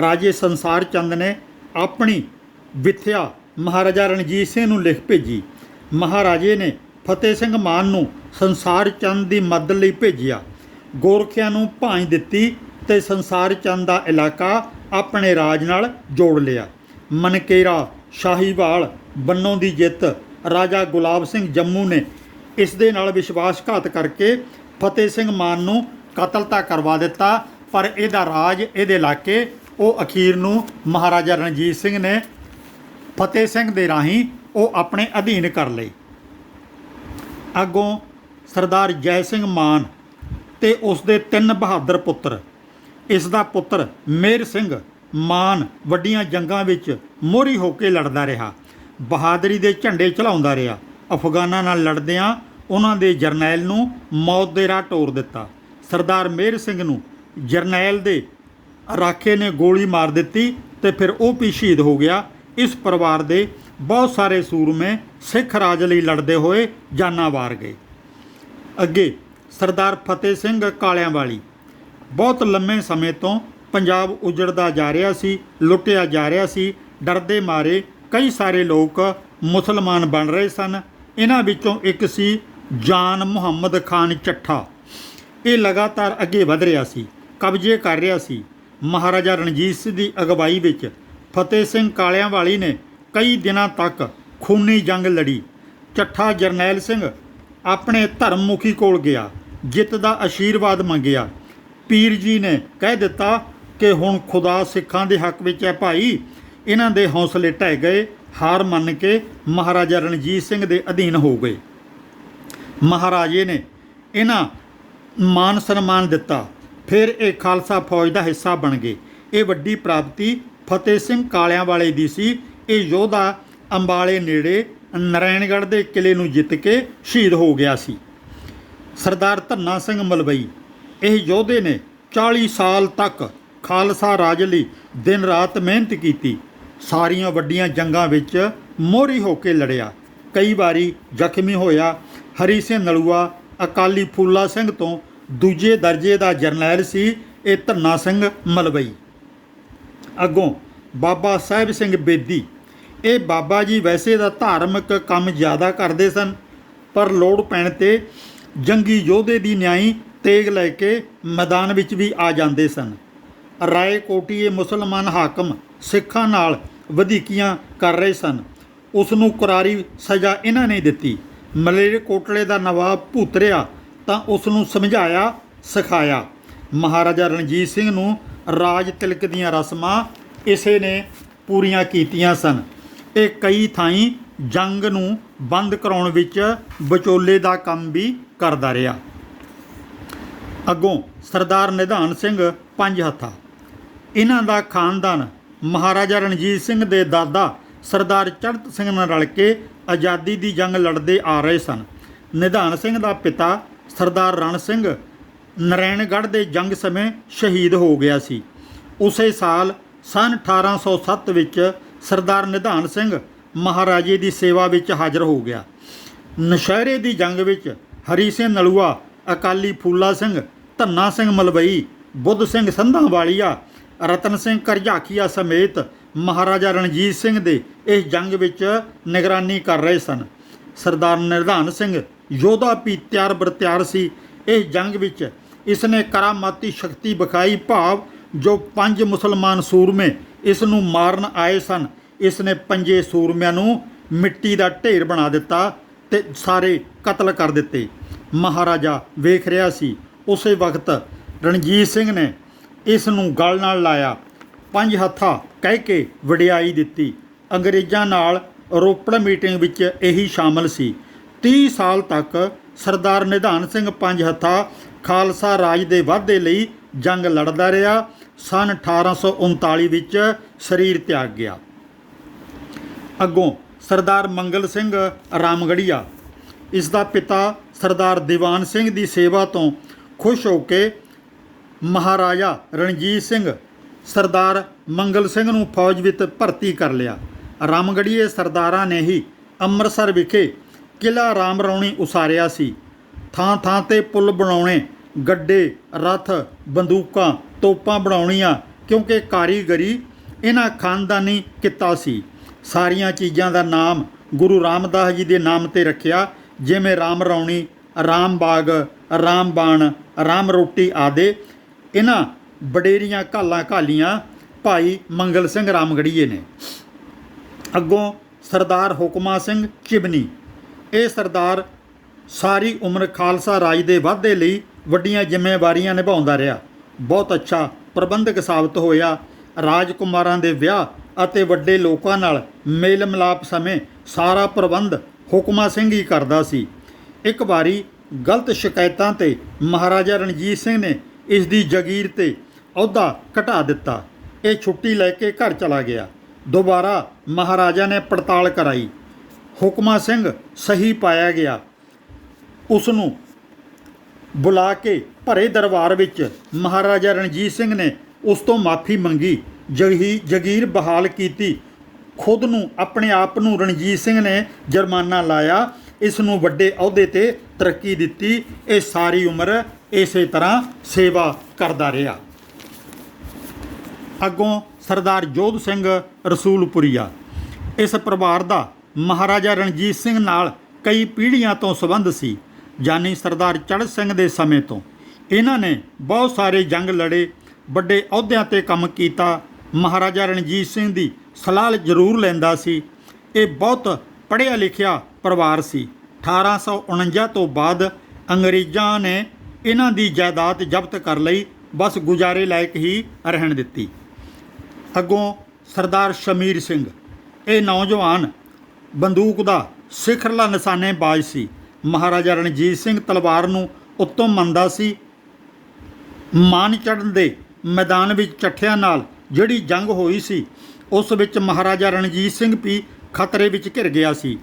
ਰਾਜੇ ਸੰਸਾਰ ਚੰਦ ਨੇ ਆਪਣੀ ਵਿਥਿਆ ਮਹਾਰਾਜਾ ਰਣਜੀਤ ਸਿੰਘ ਨੂੰ ਲਿਖ ਭੇਜੀ। ਮਹਾਰਾਜੇ ਨੇ ਫਤਿਹ ਸਿੰਘ ਮਾਨ ਨੂੰ ਸੰਸਾਰ ਚੰਦ ਦੀ ਮਦਦ ਲਈ ਭੇਜਿਆ। ਗੋਰਖਿਆਂ ਨੂੰ ਭਾਂਜ ਦਿੱਤੀ ਤੇ ਸੰਸਾਰ ਚੰਦ ਦਾ ਇਲਾਕਾ ਆਪਣੇ ਰਾਜ ਨਾਲ ਜੋੜ ਲਿਆ। ਮਨਕੇਰਾ, ਸ਼ਾਹੀਵਾਲ ਬੰਨੋਂ ਦੀ ਜਿੱਤ। ਰਾਜਾ ਗੁਲਾਬ ਸਿੰਘ ਜੰਮੂ ਨੇ ਇਸ ਦੇ ਨਾਲ ਵਿਸ਼ਵਾਸਘਾਤ ਕਰਕੇ ਫਤਿਹ ਸਿੰਘ ਮਾਨ ਨੂੰ ਕਤਲ ਤਾਂ ਕਰਵਾ ਦਿੱਤਾ। ਪਰ ਇਹਦਾ ਰਾਜ, ਇਹਦੇ ਇਲਾਕੇ, ਉਹ ਅਖੀਰ ਨੂੰ ਮਹਾਰਾਜਾ ਰਣਜੀਤ ਸਿੰਘ ਨੇ ਫਤਿਹ ਸਿੰਘ ਦੇ ਰਾਹੀਂ ਉਹ ਆਪਣੇ ਅਧੀਨ ਕਰ ਲਈ ਅੱਗੋਂ ਸਰਦਾਰ ਜੈ ਸਿੰਘ ਮਾਨ ਤੇ ਉਸ ਦੇ ਤਿੰਨ ਬਹਾਦਰ ਪੁੱਤਰ, ਇਸ ਦਾ ਪੁੱਤਰ ਮੇਰ ਸਿੰਘ ਮਾਨ ਵੱਡੀਆਂ ਜੰਗਾਂ ਵਿੱਚ ਮੋਹਰੀ ਹੋ ਕੇ ਲੜਦਾ ਰਿਹਾ। ਬਹਾਦਰੀ ਦੇ ਝੰਡੇ ਚਲਾਉਂਦਾ ਰਿਹਾ। ਅਫਗਾਨਾਂ ਨਾਲ ਲੜਦਿਆਂ ਉਹਨਾਂ ਦੇ ਜਰਨੈਲ ਨੂੰ ਮੌਤ ਦੇ ਰਾਹ ਟੋਰ ਦਿੱਤਾ। ਸਰਦਾਰ ਮੇਰ ਸਿੰਘ ਨੂੰ ਜਰਨੈਲ ਦੇ ਰਾਖੇ ਨੇ ਗੋਲੀ ਮਾਰ ਦਿੱਤੀ ਤੇ ਫਿਰ ਉਹ ਵੀ ਸ਼ਹੀਦ ਹੋ ਗਿਆ। ਇਸ ਪਰਿਵਾਰ ਦੇ ਬਹੁਤ ਸਾਰੇ ਸੂਰਮੇ ਸਿੱਖ ਰਾਜ ਲਈ ਲੜਦੇ ਹੋਏ ਜਾਨਾਂ ਵਾਰ ਗਏ। ਅੱਗੇ ਸਰਦਾਰ ਫਤਿਹ ਸਿੰਘ ਕਾਲਿਆਂ ਵਾਲੀ ਬਹੁਤ ਲੰਮੇ ਸਮੇਂ ਤੋਂ ਪੰਜਾਬ ਉਜੜਦਾ ਜਾ ਰਿਹਾ ਸੀ, ਲੁੱਟਿਆ ਜਾ ਰਿਹਾ ਸੀ, ਡਰਦੇ ਮਾਰੇ ਕਈ ਸਾਰੇ ਲੋਕ ਮੁਸਲਮਾਨ ਬਣ ਰਹੇ ਸਨ। ਇਹਨਾਂ ਵਿੱਚੋਂ ਇੱਕ ਸੀ ਜਾਨ ਮੁਹੰਮਦ ਖਾਨ ਚੱਠਾ। ਇਹ ਲਗਾਤਾਰ ਅੱਗੇ ਵਧ ਰਿਹਾ ਸੀ, ਕਬਜ਼ੇ ਕਰ ਰਿਹਾ ਸੀ। ਮਹਾਰਾਜਾ ਰਣਜੀਤ ਸਿੰਘ ਦੀ ਅਗਵਾਈ ਵਿੱਚ ਫਤਿਹ ਸਿੰਘ ਕਾਲਿਆਂ ਵਾਲੀ ਨੇ ਕਈ ਦਿਨਾਂ ਤੱਕ ਖੂਨੀ ਜੰਗ ਲੜੀ। ਚੱਠਾ ਜਰਨੈਲ ਸਿੰਘ ਆਪਣੇ ਧਰਮ ਮੁਖੀ ਕੋਲ ਗਿਆ, ਜਿੱਤ ਦਾ ਆਸ਼ੀਰਵਾਦ ਮੰਗਿਆ। ਪੀਰ ਜੀ ਨੇ ਕਹਿ ਦਿੱਤਾ ਕਿ ਹੁਣ ਖੁਦਾ ਸਿੱਖਾਂ ਦੇ ਹੱਕ ਵਿੱਚ ਹੈ ਭਾਈ ਇਹਨਾਂ ਦੇ ਹੌਸਲੇ ਢਹਿ ਗਏ, ਹਾਰ ਮੰਨ ਕੇ ਮਹਾਰਾਜਾ ਰਣਜੀਤ ਸਿੰਘ ਦੇ ਅਧੀਨ ਹੋ ਗਏ। ਮਹਾਰਾਜੇ ਨੇ ਇਹਨਾਂ ਮਾਨ ਸਨਮਾਨ ਦਿੱਤਾ। ਫਿਰ ਇਹ ਖਾਲਸਾ ਫੌਜ ਦਾ ਹਿੱਸਾ ਬਣ ਗਏ। ਇਹ ਵੱਡੀ ਪ੍ਰਾਪਤੀ ਫਤਿਹ ਸਿੰਘ ਕਾਲਿਆਂ ਵਾਲੇ ਦੀ ਸੀ। ਇਹ ਯੋਧਾ ਅੰਬਾਲੇ ਨੇੜੇ ਨਰੈਣਗੜ੍ਹ ਦੇ ਕਿਲੇ ਨੂੰ ਜਿੱਤ ਕੇ ਸ਼ਹੀਦ ਹੋ ਗਿਆ ਸੀ। ਸਰਦਾਰ ਧੰਨਾ ਸਿੰਘ ਮਲਵਈ, ਇਹ ਯੋਧੇ ਨੇ 40 ਸਾਲ ਤੱਕ ਖਾਲਸਾ ਰਾਜ ਲਈ ਦਿਨ ਰਾਤ ਮਿਹਨਤ ਕੀਤੀ। ਸਾਰੀਆਂ ਵੱਡੀਆਂ ਜੰਗਾਂ ਵਿੱਚ ਮੋਹਰੀ ਹੋ ਕੇ ਲੜਿਆ। ਕਈ ਵਾਰੀ ਜ਼ਖਮੀ ਹੋਇਆ ਹਰੀ ਸਿੰਘ ਨਲੂਆ, ਅਕਾਲੀ ਫੂਲਾ ਸਿੰਘ ਤੋਂ ਦੂਜੇ ਦਰਜੇ ਦਾ ਜਰਨੈਲ ਸੀ, ਇਹ ਧੰਨਾ ਸਿੰਘ ਮਲਵਈ। ਅੱਗੋਂ ਬਾਬਾ ਸਾਹਿਬ ਸਿੰਘ ਬੇਦੀ, ਇਹ ਬਾਬਾ ਜੀ ਵੈਸੇ ਦਾ ਧਾਰਮਿਕ ਕੰਮ ਜ਼ਿਆਦਾ ਕਰਦੇ ਸਨ, ਪਰ ਲੋੜ ਪੈਣ ਤੇ ਜੰਗੀ ਯੋਧੇ ਦੀ ਨਿਆਈ ਤੇਗ ਲੈ ਕੇ ਮੈਦਾਨ ਵਿੱਚ ਵੀ ਆ ਜਾਂਦੇ ਸਨ। ਰਾਏ ਕੋਟੀਏ ਮੁਸਲਮਾਨ ਹਾਕਮ ਸਿੱਖਾਂ ਨਾਲ ਵਧੀਕੀਆਂ ਕਰ ਰਹੇ ਸਨ। ਉਸ ਨੂੰ ਕੁਰਾਰੀ ਸਜ਼ਾ ਇਹਨਾਂ ਨੇ ਦਿੱਤੀ। ਮਲੇਰ ਕੋਟਲੇ ਦਾ ਨਵਾਬ ਭੂਤਰਿਆ ਤਾਂ ਉਸ ਨੂੰ ਸਮਝਾਇਆ, ਸਿਖਾਇਆ। ਮਹਾਰਾਜਾ ਰਣਜੀਤ ਸਿੰਘ ਨੂੰ ਰਾਜ ਤਿਲਕ ਦੀਆਂ ਰਸਮਾਂ ਇਸੇ ਨੇ ਪੂਰੀਆਂ ਕੀਤੀਆਂ ਸਨ। ਇਹ ਕਈ ਥਾਈਂ ਜੰਗ ਨੂੰ ਬੰਦ ਕਰਾਉਣ ਵਿੱਚ ਵਿਚੋਲੇ ਦਾ ਕੰਮ ਵੀ ਕਰਦਾ ਰਿਹਾ। ਅੱਗੋਂ ਸਰਦਾਰ ਨਿਧਾਨ ਸਿੰਘ ਪੰਜ ਹੱਥਾ। ਇਹਨਾਂ ਦਾ ਖਾਨਦਾਨ ਮਹਾਰਾਜਾ ਰਣਜੀਤ ਸਿੰਘ ਦੇ ਦਾਦਾ ਸਰਦਾਰ ਚੜਤ ਸਿੰਘ ਨਾਲ ਰਲ ਕੇ ਆਜ਼ਾਦੀ ਦੀ ਜੰਗ ਲੜਦੇ ਆ ਰਹੇ ਸਨ। ਨਿਧਾਨ ਸਿੰਘ ਦਾ ਪਿਤਾ ਸਰਦਾਰ ਰਣ ਸਿੰਘ ਨਰੈਣਗੜ੍ਹ ਦੇ ਜੰਗ ਸਮੇਂ ਸ਼ਹੀਦ ਹੋ ਗਿਆ ਸੀ। ਉਸੇ ਸਾਲ ਸਨ 1807 ਵਿੱਚ ਸਰਦਾਰ ਨਿਧਾਨ ਸਿੰਘ ਮਹਾਰਾਜੇ ਦੀ ਸੇਵਾ ਵਿੱਚ ਹਾਜ਼ਰ ਹੋ ਗਿਆ। ਨਸ਼ਹਿਰੇ ਦੀ ਜੰਗ ਵਿੱਚ ਹਰੀ ਸਿੰਘ ਨਲੂਆ, ਅਕਾਲੀ ਫੂਲਾ ਸਿੰਘ, ਧੰਨਾ ਸਿੰਘ ਮਲਵਈ, ਬੁੱਧ ਸਿੰਘ ਸੰਧਾਂ ਵਾਲੀਆ ਰਤਨ ਸਿੰਘ ਕਰਝਾਕੀਆ ਸਮੇਤ ਮਹਾਰਾਜਾ ਰਣਜੀਤ ਸਿੰਘ ਦੇ ਇਸ ਜੰਗ ਵਿੱਚ ਨਿਗਰਾਨੀ ਕਰ ਰਹੇ ਸਨ। ਸਰਦਾਰ ਨਿਰਧਾਨ ਸਿੰਘ ਯੋਧਾ ਵੀ ਤਿਆਰ ਬਰਤਿਆਰ ਸੀ। ਇਸ ਜੰਗ ਵਿੱਚ ਇਸ ਨੇ ਕਰਾਮਾਤੀ ਸ਼ਕਤੀ ਵਿਖਾਈ ਭਾਵ ਜੋ ਪੰਜ ਮੁਸਲਮਾਨ ਸੂਰਮੇ ਇਸ ਨੂੰ ਮਾਰਨ ਆਏ ਸਨ। ਇਸ ਨੇ ਪੰਜੇ ਸੂਰਮਿਆਂ ਨੂੰ ਮਿੱਟੀ ਦਾ ਢੇਰ ਬਣਾ ਦਿੱਤਾ ਤੇ ਸਾਰੇ ਕਤਲ ਕਰ ਦਿੱਤੇ। ਮਹਾਰਾਜਾ ਵੇਖ ਰਿਹਾ ਸੀ। ਉਸੇ ਵਕਤ ਰਣਜੀਤ ਸਿੰਘ ਨੇ ਇਸ ਨੂੰ ਗਲ ਨਾਲ ਲਾਇਆ। ਪੰਜ ਹੱਥਾਂ ਕਹਿ ਕੇ ਵਡਿਆਈ ਦਿੱਤੀ। ਅੰਗਰੇਜ਼ਾਂ ਨਾਲ ਰੋਪੜ ਮੀਟਿੰਗ ਵਿੱਚ ਇਹੀ ਸ਼ਾਮਲ ਸੀ। 30 ਸਾਲ ਤੱਕ ਸਰਦਾਰ ਨਿਧਾਨ ਸਿੰਘ ਪੰਜ ਹੱਥਾਂ ਖਾਲਸਾ ਰਾਜ ਦੇ ਵਾਧੇ ਲਈ ਜੰਗ ਲੜਦਾ ਰਿਹਾ। ਸਨ 1839 ਵਿੱਚ ਸਰੀਰ ਤਿਆਗ ਗਿਆ। ਅੱਗੋਂ ਸਰਦਾਰ ਮੰਗਲ ਸਿੰਘ ਰਾਮਗੜੀਆ ਇਸ ਦਾ ਪਿਤਾ ਸਰਦਾਰ ਦੀਵਾਨ ਸਿੰਘ ਦੀ ਸੇਵਾ ਤੋਂ ਖੁਸ਼ ਹੋ ਕੇ ਮਹਾਰਾਜਾ ਰਣਜੀਤ ਸਿੰਘ, ਸਰਦਾਰ ਮੰਗਲ ਸਿੰਘ ਨੂੰ ਫੌਜ ਵਿੱਚ ਭਰਤੀ ਕਰ ਲਿਆ। ਰਾਮਗੜੀਏ ਸਰਦਾਰਾਂ ਨੇ ਹੀ ਅੰਮ੍ਰਿਤਸਰ ਵਿਖੇ ਕਿਲਾ ਰਾਮ ਰੌਣੀ ਉਸਾਰਿਆ ਸੀ। ਥਾਂ ਥਾਂ ਤੇ ਪੁਲ ਬਣਾਉਣੇ, ਗੱਡੇ, ਰਥ, ਬੰਦੂਕਾਂ, ਤੋਪਾਂ ਬਣਾਉਣੀਆਂ, ਕਿਉਂਕਿ ਕਾਰੀਗਰੀ ਇਹਨਾਂ ਖਾਨਦਾਨੀ ਕਿੱਤਾ ਸੀ। ਸਾਰੀਆਂ ਚੀਜ਼ਾਂ ਦਾ ਨਾਮ ਗੁਰੂ ਰਾਮਦਾਸ ਜੀ ਦੇ ਨਾਮ ਤੇ ਰੱਖਿਆ, ਜਿਵੇਂ ਰਾਮ ਰੌਣੀ, ਰਾਮ ਬਾਗ, ਰਾਮ ਬਾਣ, ਰਾਮ ਰੋਟੀ ਆਦੇ। ਇਹਨਾਂ ਵਡੇਰੀਆਂ ਘਾਲਾਂ ਘਾਲੀਆਂ ਭਾਈ ਮੰਗਲ ਸਿੰਘ ਰਾਮਗੜੀਏ ਨੇ। ਅੱਗੋਂ ਸਰਦਾਰ ਹੁਕਮਾ ਸਿੰਘ ਚਿਬਨੀ। ਇਹ ਸਰਦਾਰ ਸਾਰੀ ਉਮਰ ਖਾਲਸਾ ਰਾਜ ਦੇ ਵਾਧੇ ਲਈ ਵੱਡੀਆਂ ਜ਼ਿੰਮੇਵਾਰੀਆਂ ਨਿਭਾਉਂਦਾ ਰਿਹਾ। ਬਹੁਤ ਅੱਛਾ ਪ੍ਰਬੰਧਕ ਸਾਬਤ ਹੋਇਆ। ਰਾਜਕੁਮਾਰਾਂ ਦੇ ਵਿਆਹ ਅਤੇ ਵੱਡੇ ਲੋਕਾਂ ਨਾਲ ਮੇਲ ਮਿਲਾਪ ਸਮੇਂ ਸਾਰਾ ਪ੍ਰਬੰਧ ਹੁਕਮਾ ਸਿੰਘ ਹੀ ਕਰਦਾ ਸੀ। ਇੱਕ ਵਾਰੀ ਗਲਤ ਸ਼ਿਕਾਇਤਾਂ ਤੇ ਮਹਾਰਾਜਾ ਰਣਜੀਤ ਸਿੰਘ ਨੇ ਇਸ ਦੀ ਜਗੀਰ ਤੇ ਅਹੁਦਾ ਘਟਾ ਦਿੱਤਾ। ਇਹ ਛੁੱਟੀ ਲੈ ਕੇ ਘਰ ਚਲਾ ਗਿਆ। ਦੁਬਾਰਾ ਮਹਾਰਾਜਾ ਨੇ ਪੜਤਾਲ ਕਰਾਈ। ਹੁਕਮਾ ਸਿੰਘ ਸਹੀ ਪਾਇਆ ਗਿਆ। ਉਸ ਨੂੰ ਬੁਲਾ ਕੇ ਭਰੇ ਦਰਬਾਰ ਵਿੱਚ ਮਹਾਰਾਜਾ ਰਣਜੀਤ ਸਿੰਘ ਨੇ ਉਸ ਤੋਂ ਮਾਫੀ ਮੰਗੀ। ਜਗੀ ਜਗੀਰ ਬਹਾਲ ਕੀਤੀ। ਖੁਦ ਨੂੰ, ਆਪਣੇ ਆਪ ਨੂੰ ਰਣਜੀਤ ਸਿੰਘ ਨੇ ਜੁਰਮਾਨਾ ਲਾਇਆ। ਇਸ ਨੂੰ ਵੱਡੇ ਅਹੁਦੇ ਤੇ ਤਰੱਕੀ ਦਿੱਤੀ, ਇਹ ਸਾਰੀ ਉਮਰ ਇਸੇ ਤਰ੍ਹਾਂ ਸੇਵਾ ਕਰਦਾ ਰਿਹਾ। ਅੱਗੋਂ ਸਰਦਾਰ ਜੋਧ ਸਿੰਘ ਰਸੂਲਪੁਰੀਆ, ਇਸ ਪਰਿਵਾਰ ਦਾ ਮਹਾਰਾਜਾ ਰਣਜੀਤ ਸਿੰਘ ਨਾਲ ਕਈ ਪੀੜ੍ਹੀਆਂ ਤੋਂ ਸੰਬੰਧ ਸੀ। ਜਾਨੀ ਸਰਦਾਰ ਚੜ੍ਹ ਸਿੰਘ ਦੇ ਸਮੇਂ ਤੋਂ ਇਹਨਾਂ ਨੇ ਬਹੁਤ ਸਾਰੇ ਜੰਗ ਲੜੇ, ਵੱਡੇ ਅਹੁਦਿਆਂ ਤੇ ਕੰਮ ਕੀਤਾ। ਮਹਾਰਾਜਾ ਰਣਜੀਤ ਸਿੰਘ ਦੀ ਸਲਾਹ ਜ਼ਰੂਰ ਲੈਂਦਾ ਸੀ। ਇਹ ਬਹੁਤ ਪੜ੍ਹਿਆ ਲਿਖਿਆ ਪਰਿਵਾਰ ਸੀ। 1849 ਤੋਂ ਬਾਅਦ ਅੰਗਰੇਜ਼ਾਂ ਨੇ ਇਹਨਾਂ ਦੀ ਜਾਇਦਾਦ ਜ਼ਬਤ ਕਰ ਲਈ, ਬਸ ਗੁਜ਼ਾਰੇ ਲਾਇਕ ਹੀ ਰਹਿਣ ਦਿੱਤੀ। ਅੱਗੋਂ ਸਰਦਾਰ ਸ਼ਮੀਰ ਸਿੰਘ, ਇਹ ਨੌਜਵਾਨ ਬੰਦੂਕ ਦਾ ਸਿਖਰਲਾ ਨਿਸ਼ਾਨੇਬਾਜ਼ ਸੀ। ਮਹਾਰਾਜਾ ਰਣਜੀਤ ਸਿੰਘ ਤਲਵਾਰ ਨੂੰ ਉੱਤੋਂ ਮੰਨਦਾ ਸੀ। ਮਾਨ ਚੜ੍ਹਨ ਦੇ ਮੈਦਾਨ ਵਿੱਚ ਚੱਠਿਆਂ ਨਾਲ ਜਿਹੜੀ ਜੰਗ ਹੋਈ ਸੀ, ਉਸ ਵਿੱਚ ਮਹਾਰਾਜਾ ਰਣਜੀਤ ਸਿੰਘ ਵੀ ਖਤਰੇ ਵਿੱਚ ਘਿਰ ਗਿਆ ਸੀ।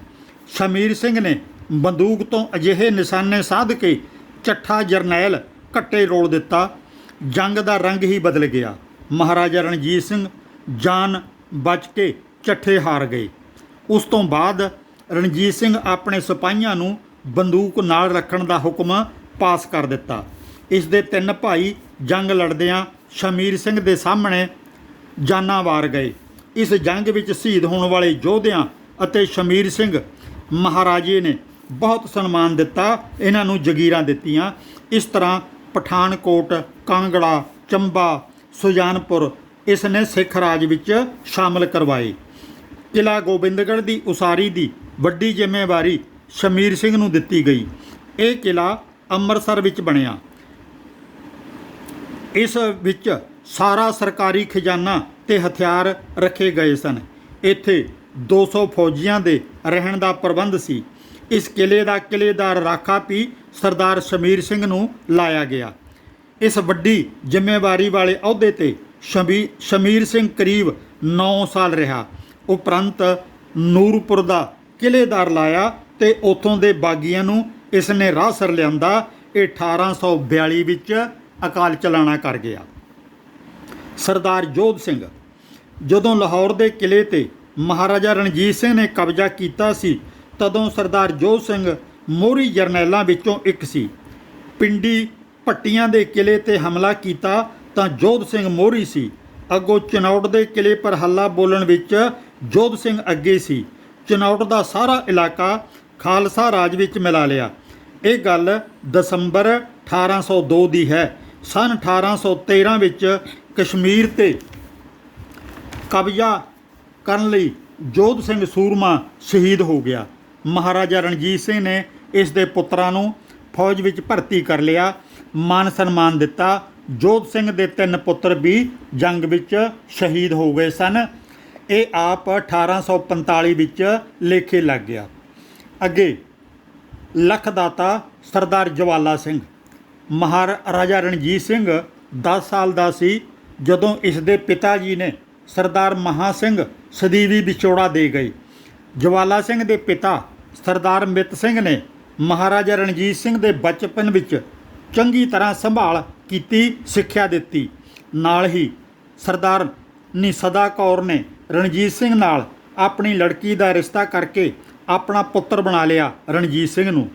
ਸ਼ਮੀਰ ਸਿੰਘ ਨੇ ਬੰਦੂਕ ਤੋਂ ਅਜਿਹੇ ਨਿਸ਼ਾਨੇ ਸਾਧ ਕੇ ਚੱਠਾ ਜਰਨੈਲ ਕੱਟੇ ਰੋਲ ਦਿੱਤਾ। ਜੰਗ ਦਾ ਰੰਗ ਹੀ ਬਦਲ ਗਿਆ। ਮਹਾਰਾਜਾ ਰਣਜੀਤ ਸਿੰਘ ਜਾਨ ਬਚ ਕੇ ਚੱਠੇ ਹਾਰ ਗਏ। ਉਸ ਤੋਂ ਬਾਅਦ ਰਣਜੀਤ ਸਿੰਘ ਆਪਣੇ ਸਿਪਾਹੀਆਂ ਨੂੰ ਬੰਦੂਕ ਨਾਲ ਰੱਖਣ ਦਾ ਹੁਕਮ ਪਾਸ ਕਰ ਦਿੱਤਾ। ਇਸ ਦੇ ਤਿੰਨ ਭਾਈ ਜੰਗ ਲੜਦਿਆਂ ਸ਼ਮੀਰ ਸਿੰਘ ਦੇ ਸਾਹਮਣੇ ਜਾਨਾਂ ਵਾਰ ਗਏ। ਇਸ ਜੰਗ ਵਿੱਚ ਸ਼ਹੀਦ ਹੋਣ ਵਾਲੇ ਯੋਧਿਆਂ ਅਤੇ ਸ਼ਮੀਰ ਸਿੰਘ ਮਹਾਰਾਜੇ ਨੇ ਬਹੁਤ ਸਨਮਾਨ ਦਿੱਤਾ, ਇਹਨਾਂ ਨੂੰ ਜਗੀਰਾਂ ਦਿੱਤੀਆਂ। ਇਸ ਤਰ੍ਹਾਂ ਪਠਾਨਕੋਟ, ਕਾਂਗੜਾ, ਚੰਬਾ, ਸੁਜਾਨਪੁਰ ਇਸ ਨੇ ਸਿੱਖ ਰਾਜ ਵਿੱਚ ਸ਼ਾਮਲ ਕਰਵਾਏ। ਕਿਲਾ ਗੋਬਿੰਦਗੜ੍ਹ ਦੀ ਉਸਾਰੀ ਦੀ ਵੱਡੀ ਜ਼ਿੰਮੇਵਾਰੀ ਸ਼ਮੀਰ ਸਿੰਘ ਨੂੰ ਦਿੱਤੀ ਗਈ। ਇਹ ਕਿਲਾ ਅੰਮ੍ਰਿਤਸਰ ਵਿੱਚ ਬਣਿਆ। ਇਸ ਵਿੱਚ ਸਾਰਾ ਸਰਕਾਰੀ ਖਜ਼ਾਨਾ ਤੇ ਹਥਿਆਰ ਰੱਖੇ ਗਏ ਸਨ। ਇੱਥੇ 200 ਫੌਜੀਆਂ ਦੇ ਰਹਿਣ ਦਾ ਪ੍ਰਬੰਧ ਸੀ। ਇਸ ਕਿਲੇ ਦਾ ਕਿਲੇਦਾਰ ਰਾਖਾ ਵੀ ਸਰਦਾਰ ਸ਼ਮੀਰ ਸਿੰਘ ਨੂੰ ਲਾਇਆ ਗਿਆ। ਇਸ ਵੱਡੀ ਜ਼ਿੰਮੇਵਾਰੀ ਵਾਲੇ ਅਹੁਦੇ ਤੇ ਸ਼ਮੀ, ਸ਼ਮੀਰ ਸਿੰਘ ਕਰੀਬ 9 ਸਾਲ ਰਿਹਾ। ਉਪਰੰਤ ਨੂਰਪੁਰ ਦਾ ਕਿਲੇਦਾਰ ਲਾਇਆ ਤੇ ਉਥੋਂ ਦੇ ਬਾਗੀਆਂ ਨੂੰ ਇਸ ਨੇ ਰਾਹ ਸਰ ਲਿਆਂਦਾ। ਇਹ 1842 ਵਿੱਚ ਅਕਾਲ ਚਲਾਣਾ ਕਰ ਗਿਆ। ਸਰਦਾਰ ਜੋਧ ਸਿੰਘ, ਜਦੋਂ ਲਾਹੌਰ ਦੇ ਕਿਲੇ ਤੇ ਮਹਾਰਾਜਾ ਰਣਜੀਤ ਸਿੰਘ ਨੇ ਕਬਜ਼ਾ ਕੀਤਾ ਸੀ ਤਦੋਂ ਸਰਦਾਰ ਜੋਧ ਸਿੰਘ ਮੋਹਰੀ ਜਰਨੈਲਾਂ ਵਿੱਚੋਂ ਇੱਕ ਸੀ। ਪਿੰਡੀ ਭੱਟੀਆਂ ਦੇ ਕਿਲੇ ਤੇ ਹਮਲਾ ਕੀਤਾ ਤਾਂ ਜੋਧ ਸਿੰਘ ਮੋਹਰੀ ਸੀ। ਅੱਗੋਂ ਚਨੌੜ ਦੇ ਕਿਲੇ ਪਰ ਹੱਲਾ ਬੋਲਣ ਵਿੱਚ ਜੋਧ ਸਿੰਘ ਅੱਗੇ ਸੀ। ਚਨੌੜ ਦਾ ਸਾਰਾ ਇਲਾਕਾ ਖਾਲਸਾ ਰਾਜ ਵਿੱਚ ਮਿਲਾ ਲਿਆ। ਇਹ ਗੱਲ ਦਸੰਬਰ 1802 ਦੀ ਹੈ। ਸਨ 1813 ਵਿੱਚ ਕਸ਼ਮੀਰ ਤੇ ਕਬਜ਼ਾ ਕਰਨ ਲਈ ਜੋਧ ਸਿੰਘ ਸੂਰਮਾ ਸ਼ਹੀਦ ਹੋ ਗਿਆ। ਮਹਾਰਾਜਾ ਰਣਜੀਤ ਸਿੰਘ ਨੇ ਇਸ ਦੇ ਪੁੱਤਰਾਂ ਨੂੰ ਫੌਜ ਵਿੱਚ ਭਰਤੀ ਕਰ ਲਿਆ, ਮਾਨ ਸਨਮਾਨ ਦਿੱਤਾ। ਜੋਧ ਸਿੰਘ ਦੇ ਤਿੰਨ ਪੁੱਤਰ ਵੀ ਜੰਗ ਵਿੱਚ ਸ਼ਹੀਦ ਹੋ ਗਏ ਸਨ। ਇਹ ਆਪ 1845 ਵਿੱਚ ਲੇਖੇ ਲੱਗ ਗਿਆ। ਅੱਗੇ, ਲਖਦਾਤਾ ਸਰਦਾਰ ਜਵਾਲਾ ਸਿੰਘ। ਮਹਾਰਾਜਾ ਰਣਜੀਤ ਸਿੰਘ 10 ਸਾਲ ਦਾ ਸੀ। ਜਦੋਂ ਇਸ ਦੇ ਪਿਤਾ ਜੀ ਨੇ ਸਰਦਾਰ ਮਹਾ ਸਿੰਘ ਸਦੀਵੀ ਵਿਛੋੜਾ ਦੇ ਗਏ। ਜਵਾਲਾ ਸਿੰਘ ਦੇ ਪਿਤਾ ਸਰਦਾਰ ਮਿੱਤ ਸਿੰਘ ਨੇ ਮਹਾਰਾਜਾ ਰਣਜੀਤ ਸਿੰਘ ਦੇ ਬਚਪਨ ਵਿੱਚ ਚੰਗੀ ਤਰ੍ਹਾਂ ਸੰਭਾਲ ਕੀਤੀ, ਸਿੱਖਿਆ ਦਿੱਤੀ। ਨਾਲ ਹੀ ਸਰਦਾਰ ਨੀ ਸਦਾ ਕੌਰ ਨੇ ਰਣਜੀਤ ਸਿੰਘ ਨਾਲ ਆਪਣੀ ਲੜਕੀ ਦਾ ਰਿਸ਼ਤਾ ਕਰਕੇ ਆਪਣਾ ਪੁੱਤਰ ਬਣਾ ਲਿਆ ਰਣਜੀਤ ਸਿੰਘ ਨੂੰ।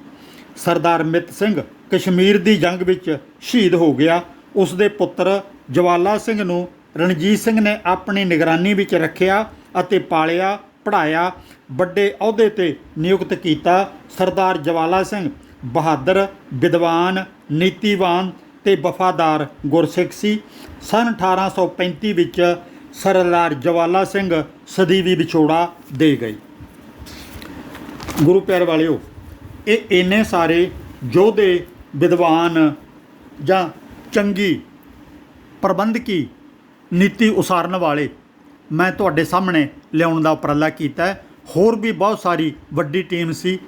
ਸਰਦਾਰ ਮਿੱਤ ਸਿੰਘ ਕਸ਼ਮੀਰ ਦੀ ਜੰਗ ਵਿੱਚ ਸ਼ਹੀਦ ਹੋ ਗਿਆ। ਉਸ ਦੇ ਪੁੱਤਰ ਜਵਾਲਾ ਸਿੰਘ ਨੂੰ ਰਣਜੀਤ ਸਿੰਘ ਨੇ ਆਪਣੀ ਨਿਗਰਾਨੀ ਵਿੱਚ ਰੱਖਿਆ ਅਤੇ ਪਾਲਿਆ ਪੜ੍ਹਾਇਆ, ਵੱਡੇ ਅਹੁਦੇ ਤੇ ਨਿਯੁਕਤ ਕੀਤਾ ਸਰਦਾਰ ਜਵਾਲਾ ਸਿੰਘ ਬਹਾਦਰ, ਵਿਦਵਾਨ, ਨੀਤੀਵਾਨ ਤੇ ਵਫਾਦਾਰ ਗੁਰਸਿੱਖ ਸੀ। ਸਨ 1835 ਵਿੱਚ ਸਰਦਾਰ ਜਵਾਲਾ ਸਿੰਘ ਸਦੀਵੀ ਵਿਛੋੜਾ ਦੇ ਗਏ। ਗੁਰੂ ਪਿਆਰ ਵਾਲਿਓ, ਇਹ ਇੰਨੇ ਸਾਰੇ ਯੋਧੇ, ਵਿਦਵਾਨ ਜਾਂ ਚੰਗੀ ਪ੍ਰਬੰਧਕੀ ਨੀਤੀ ਉਸਾਰਨ ਵਾਲੇ ਮੈਂ ਤੁਹਾਡੇ ਸਾਹਮਣੇ ਲਿਆਉਣ ਦਾ ਉਪਰਾਲਾ ਕੀਤਾ ਹੋਰ ਵੀ ਬਹੁਤ ਸਾਰੀ ਵੱਡੀ ਟੀਮ ਸੀ।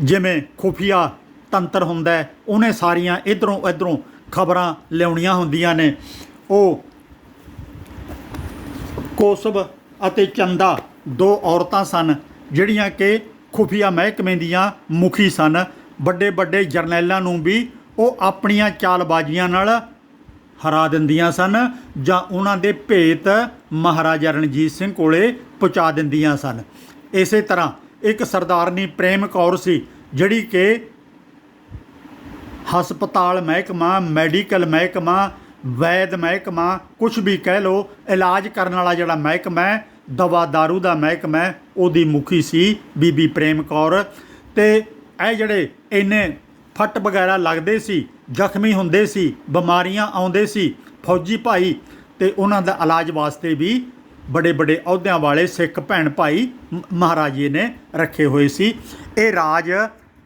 ਜਿਵੇਂ ਖੁਫੀਆ ਤੰਤਰ ਹੁੰਦਾ ਉਹਨੇ ਸਾਰੀਆਂ ਇਧਰੋਂ ਇਧਰੋਂ ਖਬਰਾਂ ਲਿਆਉਣੀਆਂ ਹੁੰਦੀਆਂ ਨੇ। ਉਹ ਕੋਸਬ ਅਤੇ ਚੰਦਾ ਦੋ ਔਰਤਾਂ ਸਨ, ਜਿਹੜੀਆਂ ਕਿ ਖੁਫੀਆ ਮਹਿਕਮੇ ਦੀਆਂ ਮੁਖੀ ਸਨ। ਵੱਡੇ ਵੱਡੇ ਜਰਨੈਲਾਂ ਨੂੰ ਵੀ ਉਹ ਆਪਣੀਆਂ ਚਾਲਬਾਜ਼ੀਆਂ ਨਾਲ ਹਰਾ ਦਿੰਦੀਆਂ ਸਨ ਜਾਂ ਉਹਨਾਂ ਦੇ ਭੇਤ ਮਹਾਰਾਜਾ ਰਣਜੀਤ ਸਿੰਘ ਕੋਲੇ ਪਹੁੰਚਾ ਦਿੰਦੀਆਂ ਸਨ। ਇਸੇ ਤਰ੍ਹਾਂ ਇੱਕ ਸਰਦਾਰਨੀ ਪ੍ਰੇਮ ਕੌਰ ਸੀ ਜਿਹੜੀ ਕਿ ਹਸਪਤਾਲ ਮਹਿਕਮਾ ਮੈਡੀਕਲ ਮਹਿਕਮਾ ਵੈਦ ਮਹਿਕਮਾ ਕੁਝ ਵੀ ਕਹਿ ਲੋ ਇਲਾਜ ਕਰਨ ਵਾਲਾ ਜਿਹੜਾ ਮਹਿਕਮਾ ਹੈ ਦਵਾ दारू ਦਾ ਮਹਿਕਮਾ ਹੈ, ਉਹਦੀ ਮੁਖੀ ਸੀ ਬੀਬੀ ਪ੍ਰੇਮ ਕੌਰ। ਤੇ ਇਹ ਜਿਹੜੇ ਇੰਨੇ ਫੱਟ ਵਗੈਰਾ ਲੱਗਦੇ ਸੀ ਜ਼ਖਮੀ ਹੁੰਦੇ ਸੀ, ਬਿਮਾਰੀਆਂ ਆਉਂਦੇ ਸੀ। ਫੌਜੀ ਭਾਈ ਤੇ ਉਹਨਾਂ ਦਾ ਇਲਾਜ ਵਾਸਤੇ ਵੀ ਬੜੇ ਬੜੇ ਅਹੁਦਿਆਂ ਵਾਲੇ ਸਿੱਖ ਭੈਣ ਭਾਈ ਮ- ਮਹਾਰਾਜੇ ਨੇ ਰੱਖੇ ਹੋਏ ਸੀ। ਇਹ ਰਾਜ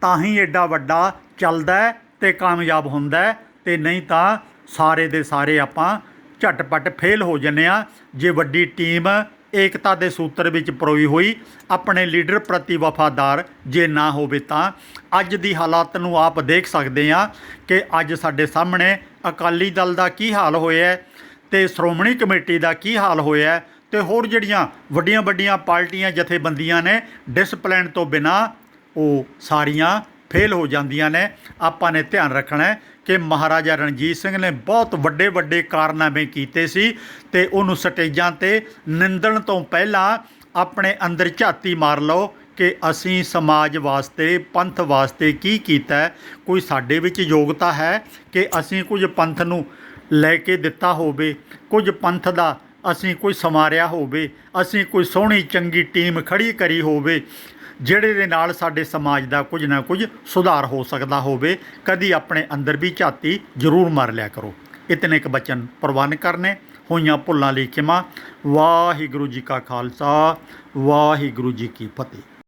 ਤਾਂ ਹੀ ਐਡਾ ਵੱਡਾ ਚੱਲਦਾ ਹੈ ਤੇ ਕਾਮਯਾਬ ਹੁੰਦਾ ਹੈ ਤੇ ਨਹੀਂ ਤਾਂ ਸਾਰੇ ਦੇ ਸਾਰੇ ਆਪਾਂ ਝਟਪਟ ਫੇਲ ਹੋ ਜੰਨੇ ਆ ਜੇ ਵੱਡੀ ਟੀਮ ਏਕਤਾ ਦੇ ਸੂਤਰ ਵਿੱਚ ਪਰੋਈ ਹੋਈ ਆਪਣੇ ਲੀਡਰ ਪ੍ਰਤੀ ਵਫਾਦਾਰ ਜੇ ਨਾ ਹੋਵੇ ਤਾਂ। ਅੱਜ ਦੀ ਹਾਲਾਤ ਨੂੰ ਆਪ ਦੇਖ ਸਕਦੇ ਆ ਕਿ ਅੱਜ ਸਾਡੇ ਸਾਹਮਣੇ ਅਕਾਲੀ ਦਲ ਦਾ ਕੀ ਹਾਲ ਹੋਇਆ ਹੈ ਤੇ ਸ਼੍ਰੋਮਣੀ ਕਮੇਟੀ ਦਾ ਕੀ ਹਾਲ ਹੋਇਆ ਹੈ ਤੇ ਹੋਰ ਜਿਹੜੀਆਂ ਵੱਡੀਆਂ ਵੱਡੀਆਂ ਪਾਰਟੀਆਂ ਜਥੇਬੰਦੀਆਂ ਨੇ ਡਿਸਪਲਿਨ ਤੋਂ ਬਿਨਾ ਉਹ ਸਾਰੀਆਂ ਫੇਲ ਹੋ ਜਾਂਦੀਆਂ ਨੇ। ਆਪਾਂ ਨੇ ਧਿਆਨ ਰੱਖਣਾ ਕਿ ਮਹਾਰਾਜਾ ਰਣਜੀਤ ਸਿੰਘ ਨੇ ਬਹੁਤ ਵੱਡੇ ਵੱਡੇ ਕਾਰਨਾਮੇ ਕੀਤੇ ਸੀ ਤੇ ਉਹਨੂੰ ਸਟੇਜਾਂ ਤੇ ਨਿੰਦਣ ਤੋਂ ਪਹਿਲਾਂ ਆਪਣੇ ਅੰਦਰ ਝਾਤੀ ਮਾਰ ਲਓ ਕਿ ਅਸੀਂ ਸਮਾਜ ਵਾਸਤੇ, ਪੰਥ ਵਾਸਤੇ ਕੀ ਕੀਤਾ ਕੋਈ ਸਾਡੇ ਵਿੱਚ ਯੋਗਤਾ ਹੈ ਕਿ ਅਸੀਂ ਕੁਝ ਪੰਥ ਨੂੰ ਲੈ ਕੇ ਦਿੱਤਾ ਹੋਵੇ, ਕੁਝ ਪੰਥ ਦਾ ਅਸੀਂ ਕੋਈ ਸਮਾਰਿਆ ਹੋਵੇ, ਅਸੀਂ ਕੋਈ ਸੋਹਣੀ ਚੰਗੀ ਟੀਮ ਖੜੀ ਕਰੀ ਹੋਵੇ ਜਿਹੜੇ ਦੇ ਨਾਲ ਸਾਡੇ ਸਮਾਜ ਦਾ ਕੁਝ ਨਾ ਕੁਝ ਸੁਧਾਰ ਹੋ ਸਕਦਾ ਹੋਵੇ, ਕਦੀ ਆਪਣੇ ਅੰਦਰ ਵੀ ਝਾਤੀ ਜ਼ਰੂਰ ਮਾਰ ਲਿਆ ਕਰੋ। ਇਤਨੇ ਕੁ ਬਚਨ ਪ੍ਰਵਾਨ ਕਰਨੇ, ਹੋਈਆਂ ਭੁੱਲਾਂ ਲਈ ਖਿਮਾ। ਵਾਹਿਗੁਰੂ ਜੀ ਕਾ ਖਾਲਸਾ, ਵਾਹਿਗੁਰੂ ਜੀ ਕੀ ਫਤਿਹ।